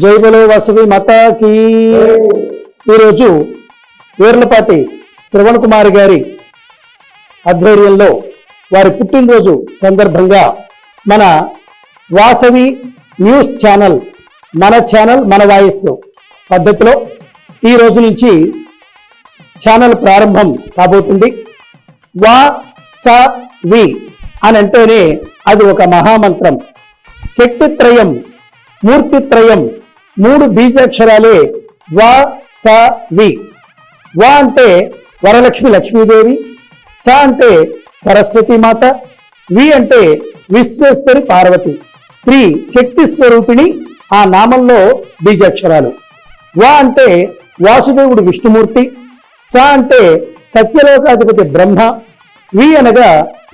జై బలో వసవి మాతాకి ఈరోజు వీర్లపాటి శ్రవణ్ కుమార్ గారి ఆధ్వర్యంలో వారి పుట్టినరోజు సందర్భంగా మన వాసవి న్యూస్ ఛానల్ మన ఛానల్ మన వాయిస్ పద్ధతిలో ఈ రోజు నుంచి ఛానల్ ప్రారంభం కాబోతుంది. వా స వి అని అంటేనే అది ఒక మహామంత్రం. శక్తిత్రయం మూర్తిత్రయం మూడు బీజాక్షరాలే వా స వి. వా అంటే వరలక్ష్మి లక్ష్మీదేవి స అంటే సరస్వతి మాత వి అంటే విశ్వేశ్వరి పార్వతి. త్రి శక్తి స్వరూపిణి ఆ నామంలో బీజాక్షరాలు. వా అంటే వాసుదేవుడు విష్ణుమూర్తి స అంటే సత్యలోకాధిపతి బ్రహ్మ వి అనగా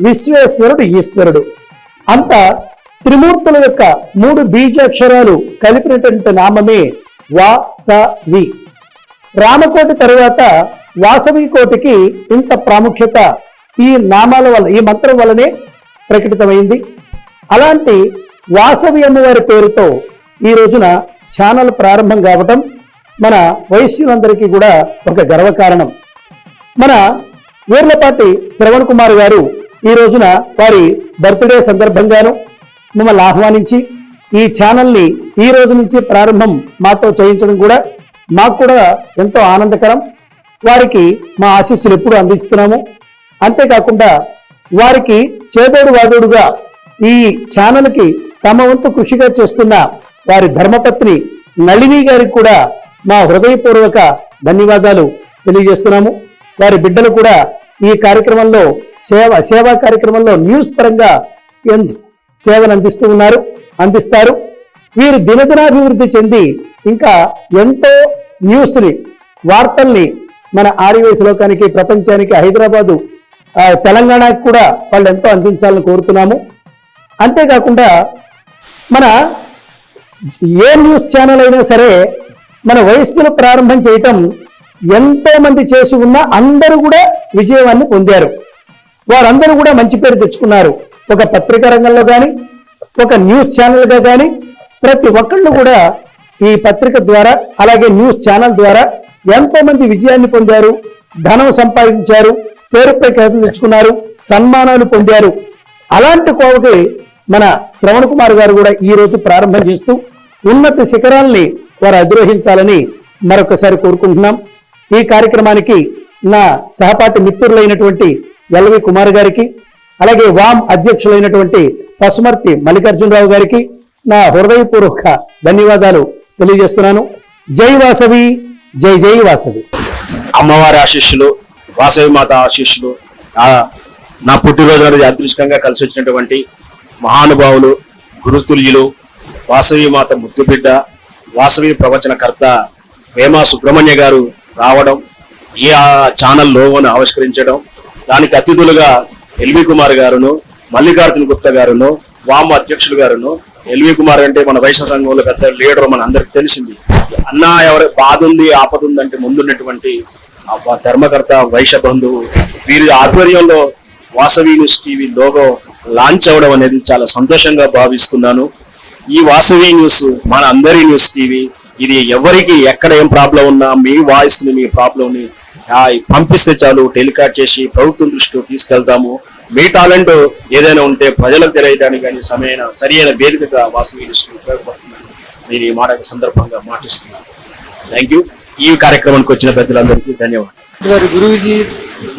విశ్వేశ్వరుడు ఈశ్వరుడు. అంత త్రిమూర్తుల యొక్క మూడు బీజాక్షరాలు కలిపినటువంటి నామమే వా స వి రామకోటి తరువాత వాసవి కోటికి ఇంత ప్రాముఖ్యత ఈ నామాల వల్ల ఈ మంత్రం వల్లనే ప్రకటితమైంది. అలాంటి వాసవి అమ్మవారి పేరుతో ఈ రోజున ఛానల్ ప్రారంభం కావటం మన వైశ్యులందరికీ కూడా ఒక గర్వకారణం మన వీర్లపాటి శ్రవణ్ కుమార్ గారు ఈ రోజున వారి బర్త్డే సందర్భంగాను మిమ్మల్ని ఆహ్వానించి ఈ ఛానల్ని ఈ రోజు నుంచి ప్రారంభం మాతో చేయించడం కూడా మాకు కూడా ఎంతో ఆనందకరం. వారికి మా ఆశీస్సులు ఎప్పుడు అందిస్తున్నాము. అంతేకాకుండా వారికి చేదోడు వాదోడుగా ఈ ఛానల్కి తమ వంతు కృషిగా చేస్తున్న వారి ధర్మపత్ని నళిని గారికి కూడా మా హృదయపూర్వక ధన్యవాదాలు తెలియజేస్తున్నాము. వారి బిడ్డలు కూడా ఈ కార్యక్రమంలో సేవ సేవా కార్యక్రమంలో న్యూస్ పరంగా ఎంత సేవలు అందిస్తూ ఉన్నారు అందిస్తారు. వీరు దినదినాభివృద్ధి చెంది ఇంకా ఎంతో న్యూస్ని వార్తల్ని మన ఆర్యవేశ లోకానికి ప్రపంచానికి హైదరాబాదు తెలంగాణకి కూడా వాళ్ళు ఎంతో అందించాలని కోరుతున్నాము. అంతేకాకుండా మన ఏ న్యూస్ ఛానల్ అయినా సరే మన వయస్సును ప్రారంభం చేయటం ఎంతో మంది చేసి ఉన్న అందరూ కూడా విజయవాన్ని పొందారు. వారందరూ కూడా మంచి పేరు తెచ్చుకున్నారు. ఒక పత్రికా రంగంలో కానీ ఒక న్యూస్ ఛానల్గా కానీ ప్రతి ఒక్కళ్ళు కూడా ఈ పత్రిక ద్వారా అలాగే న్యూస్ ఛానల్ ద్వారా ఎంతోమంది విజయాన్ని పొందారు ధనం సంపాదించారు పేరు ప్రఖ్యాతులు తెచ్చుకున్నారు సన్మానాలు పొందారు. అలాంటి కోవకి మన శ్రవణ్ కుమార్ గారు కూడా ఈ రోజు ప్రారంభం చేస్తూ ఉన్నత శిఖరాల్ని వారు అధిరోహించాలని మరొకసారి కోరుకుంటున్నాం. ఈ కార్యక్రమానికి నా సహపాఠి మిత్రులైనటువంటి ఎల్వి కుమార్ గారికి అలాగే వామ్ అధ్యక్షులైనటువంటి పసుమర్తి మల్లికార్జునరావు గారికి నా హృదయపూర్వక ధన్యవాదాలు తెలియజేస్తున్నాను. జై వాసవి జై జై వాసవి. అమ్మవారి ఆశీస్సులు వాసవి మాత ఆశీస్సులు నా పుట్టినరోజు అనేది అదృష్టంగా కలిసి వచ్చినటువంటి మహానుభావులు గురుతుల్యులు వాసవి మాత ముద్దుబిడ్డ వాసవి ప్రవచనకర్త హేమా సుబ్రహ్మణ్య గారు రావడం ఈ ఆ ఛానల్ లోగోను ఆవిష్కరించడం దానికి అతిథులుగా ఎల్వి కుమార్ గారును మల్లికార్జున గుప్తా గారును వామ అధ్యక్షులు గారును. ఎల్వి కుమార్ అంటే మన వైశ్య సంఘంలో పెద్ద లీడర్ మన అందరికి తెలిసింది. అన్నా ఎవరి బాధ ఉంది ఆపద ఉంది అంటే ముందున్నటువంటి ధర్మకర్త వైశ్య బంధువు. వీరి ఆధ్వర్యంలో Vasavi news TV logo launch అవ్వడం అనేది చాలా సంతోషంగా భావిస్తున్నాను. ఈ వాసవి న్యూస్ మన అందరి న్యూస్ టీవీ ఇది ఎవరికి ఎక్కడ ఏం ప్రాబ్లం ఉన్నా మీ వాయిస్ని మీ ప్రాబ్లంని పంపిస్తే చాలు టెలికాట్ చేసి ప్రభుత్వం దృష్టిలో తీసుకెళ్తాము. మీ టాలెంట్ ఏదైనా ఉంటే ప్రజలకు తెలియడానికి కానీ సమయన సరియైన వేదికగా వాసవి న్యూస్ ఉపయోగపడుతుందని నేను ఈ మాట సందర్భంగా మాటిస్తున్నాను. థ్యాంక్ యూ ఈ కార్యక్రమానికి వచ్చిన పెద్దలందరికీ ధన్యవాదాలు. వారి గురువుజీ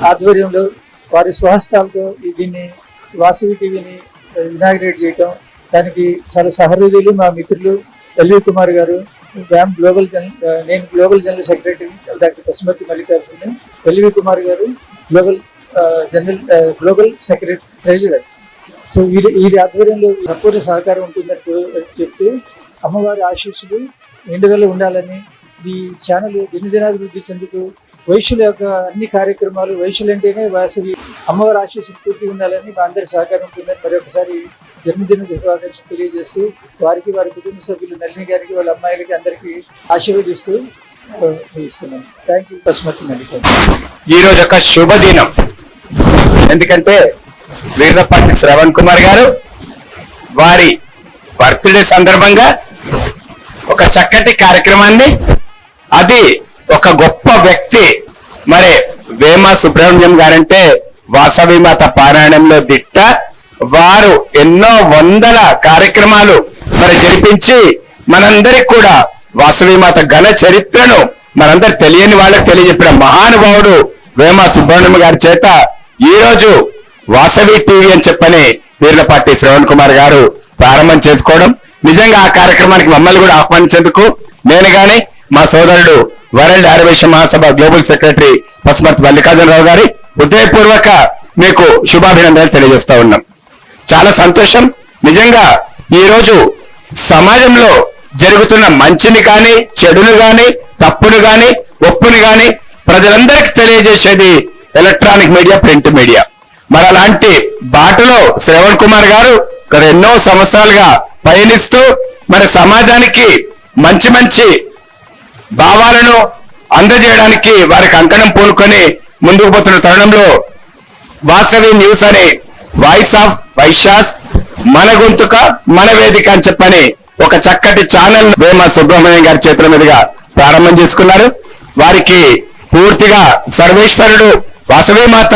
ఆధ్వర్యంలో వారి స్వహస్తాలతో దీన్ని వాసవి టీవీని ఇనాగ్రేట్ చేయటం దానికి చాలా సహృదయులు మా మిత్రులు ఎల్వి కుమార్ గారు వ్యామ్ గ్లోబల్ నేను global general secretary doctor Pasumathi Mallikarjuna LV Kumar garu global general global secretary treasurer so వీరి వీరి ఆధ్వర్యంలో సంపూర్ణ సహకారం ఉంటుందని చెప్తూ అమ్మవారి ఆశీస్సులు నిండుదల ఉండాలని ఈ ఛానల్ దినదినాభివృద్ధి చెందుతూ వైశ్యుల యొక్క అన్ని కార్యక్రమాలు వైశ్యులు అంటేనే వాసవి అమ్మవారి ఆశీస్సు పూర్తి ఉండాలని మా అందరి సహకారం ఉంటుందని మరి ఒకసారి జన్మదిన శుభాకాంక్షలు తెలియజేస్తూ వారికి వారి కుటుంబ సభ్యులు నళిని గారికి వాళ్ళ అమ్మాయిలకి అందరికీ ఆశీర్వదిస్తూ ఇస్తున్నాను థ్యాంక్ యూ పశుమతి మల్లిక ఈరోజు ఒక శుభదినం. ఎందుకంటే వీరపాటి శ్రవణ్ కుమార్ గారు వారి బర్త్డే సందర్భంగా ఒక చక్కటి కార్యక్రమాన్ని అది ఒక గొప్ప వ్యక్తి మరి వేమ సుబ్రహ్మణ్యం గారంటే వాసవి మాత పారాయణంలో దిట్ట వారు ఎన్నో వందల కార్యక్రమాలు మరి జరిపించి మనందరికి కూడా వాసవి మాత ఘన చరిత్రను మనందరు తెలియని వాళ్ళకి తెలియజెప్పిన మహానుభావుడు వేమ సుబ్రహ్మణ్యం గారి చేత ఈ రోజు వాసవి టీవీ అని చెప్పని వీర్లపాటి శ్రవణ్ కుమార్ గారు ప్రారంభం చేసుకోవడం. నిజంగా ఆ కార్యక్రమానికి మమ్మల్ని కూడా ఆహ్వానించేందుకు నేను గాని మా సోదరుడు వరల్డ్ ఆర్వేషన్ మహాసభ గ్లోబల్ సెక్రటరీ పసుమర్తి మల్లికార్జున రావు గారి హృదయపూర్వక మీకు శుభాభినందనలు తెలియజేస్తా ఉన్నాం. చాలా సంతోషం. నిజంగా ఈరోజు సమాజంలో జరుగుతున్న మంచిని కానీ చెడును గాని తప్పును గాని ఒప్పుని గాని ప్రజలందరికీ తెలియజేసేది ఎలక్ట్రానిక్ మీడియా ప్రింట్ మీడియా. మరి అలాంటి బాటలో శ్రవణ్ కుమార్ గారు ఎన్నో సంవత్సరాలుగా పయనిస్తూ మరి సమాజానికి మంచి మంచి భావాలను అందజేయడానికి వారికి అంకణం పూనుకొని ముందుకు పోతున్న తరుణంలో వాసవి న్యూస్ అనే వాయిస్ ఆఫ్ వైశాస్ మన గొంతుక మన వేదిక అని చెప్పని ఒక చక్కటి ఛానల్ వేమ సుబ్రహ్మణ్యం గారి చేతుల మీదుగా ప్రారంభం చేసుకున్నారు. వారికి పూర్తిగా సర్వేశ్వరుడు వాసవి మాత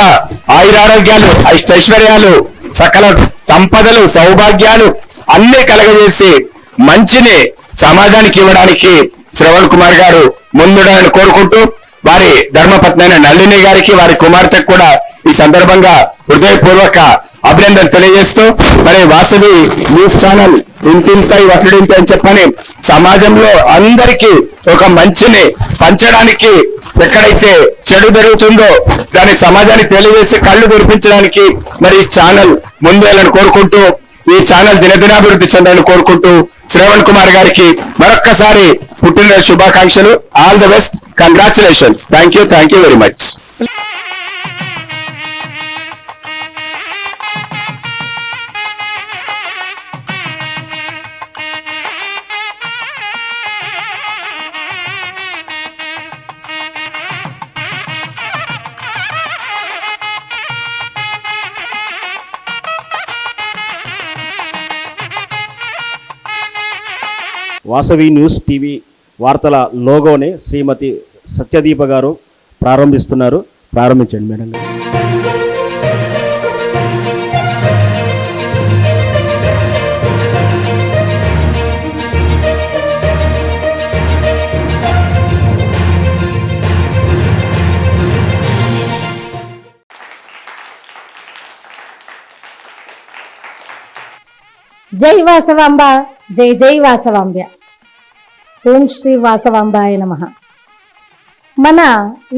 ఆయురారోగ్యాలు ఐశ్వర్యాలు సకల సంపదలు సౌభాగ్యాలు అన్ని కలగజేసి మంచిని సమాజానికి ఇవ్వడానికి శ్రవణ్ కుమార్ గారు ముందుండాలని కోరుకుంటూ వారి ధర్మపత్ని అయిన నళిని గారికి వారి కుమార్తెకు కూడా ఈ సందర్భంగా హృదయపూర్వక అభినందన తెలియజేస్తూ మరి వాసవి న్యూస్ ఛానల్ ఇంతింత వసడింత అని చెప్పని సమాజంలో అందరికీ ఒక మంచిని పంచడానికి ఎక్కడైతే చెడు జరుగుతుందో దాని సమాజానికి తెలియజేసి కళ్ళు తెరిపించడానికి మరి ఈ ఛానల్ ముందేళ్ళని కోరుకుంటూ ఈ ఛానల్ దినదినాభివృద్ధి చెందాలని కోరుకుంటూ శ్రవణ్ కుమార్ గారికి మరొక్కసారి పుట్టినరోజు శుభాకాంక్షలు. All the best congratulations thank you thank you very much Vasavi news TV వార్తల లోగోని శ్రీమతి సత్యదీప గారు ప్రారంభిస్తున్నారు ప్రారంభించండి మేడం గారు. జై వాసవాంబ జై జై వాసవాంబ్య ఓం శ్రీ వాసవాంబాయ నమ. మన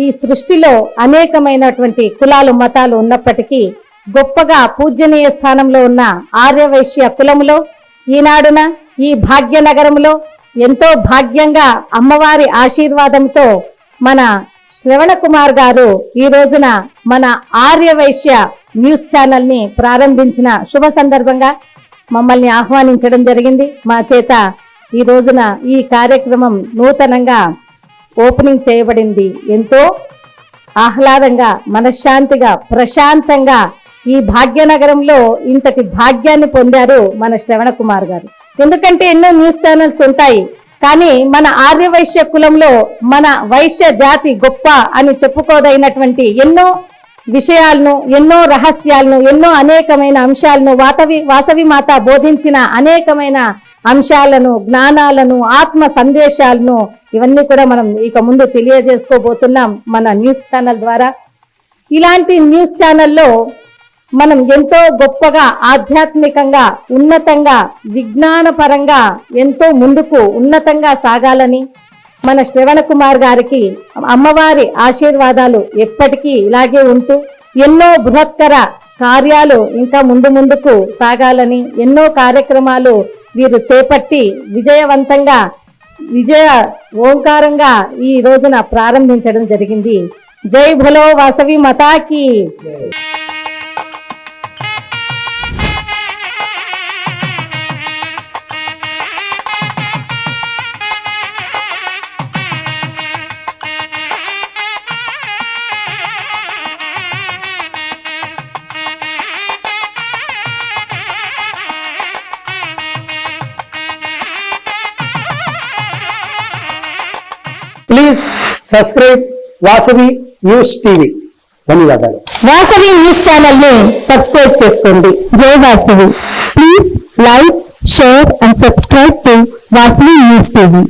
ఈ సృష్టిలో అనేకమైనటువంటి కులాలు మతాలు ఉన్నప్పటికీ గొప్పగా పూజనీయ స్థానంలో ఉన్న ఆర్యవైశ్య కులములో ఈనాడున ఈ భాగ్యనగరంలో ఎంతో భాగ్యంగా అమ్మవారి ఆశీర్వాదంతో మన శ్రవణ కుమార్ గారు ఈ రోజున మన ఆర్యవైశ్య న్యూస్ ఛానల్ని ప్రారంభించిన శుభ సందర్భంగా మమ్మల్ని ఆహ్వానించడం జరిగింది. మా చేత ఈ రోజున ఈ కార్యక్రమం నూతనంగా ఓపెనింగ్ చేయబడింది. ఎంతో ఆహ్లాదంగా మనశ్శాంతిగా ప్రశాంతంగా ఈ భాగ్యనగరంలో ఇంతటి భాగ్యాన్ని పొందారు మన శ్రవణ కుమార్ గారు. ఎందుకంటే ఎన్నో న్యూస్ ఛానల్స్ ఉంటాయి కానీ మన ఆర్య వైశ్య కులంలో మన వైశ్య జాతి గొప్ప అని చెప్పుకోదైనటువంటి ఎన్నో విషయాలను ఎన్నో రహస్యాలను ఎన్నో అనేకమైన అంశాలను వాతవి వాసవి మాత బోధించిన అనేకమైన అంశాలను జ్ఞానాలను ఆత్మ సందేశాలను ఇవన్నీ కూడా మనం ఇక ముందు తెలియజేసుకోబోతున్నాం మన న్యూస్ ఛానల్ ద్వారా. ఇలాంటి న్యూస్ ఛానల్లో మనం ఎంతో గొప్పగా ఆధ్యాత్మికంగా ఉన్నతంగా విజ్ఞానపరంగా ఎంతో ముందుకు ఉన్నతంగా సాగాలని మన శ్రవణ కుమార్ గారికి అమ్మవారి ఆశీర్వాదాలు ఎప్పటికీ ఇలాగే ఉంటూ ఎన్నో బృహత్తర కార్యాలు ఇంకా ముందు ముందుకు సాగాలని ఎన్నో కార్యక్రమాలు వీరు చేపట్టి విజయవంతంగా విజయ ఓంకారంగా ఈ రోజున ప్రారంభించడం జరిగింది. జై భలో వాసవి మతాకి సబ్స్క్రైబ్ వాసవి న్యూస్ టీవీ. ధన్యవాదాలు. వాసవి న్యూస్ ఛానల్ని సబ్స్క్రైబ్ చేసుకోండి. జై Vasavi. Please like share and subscribe to Vasavi news TV.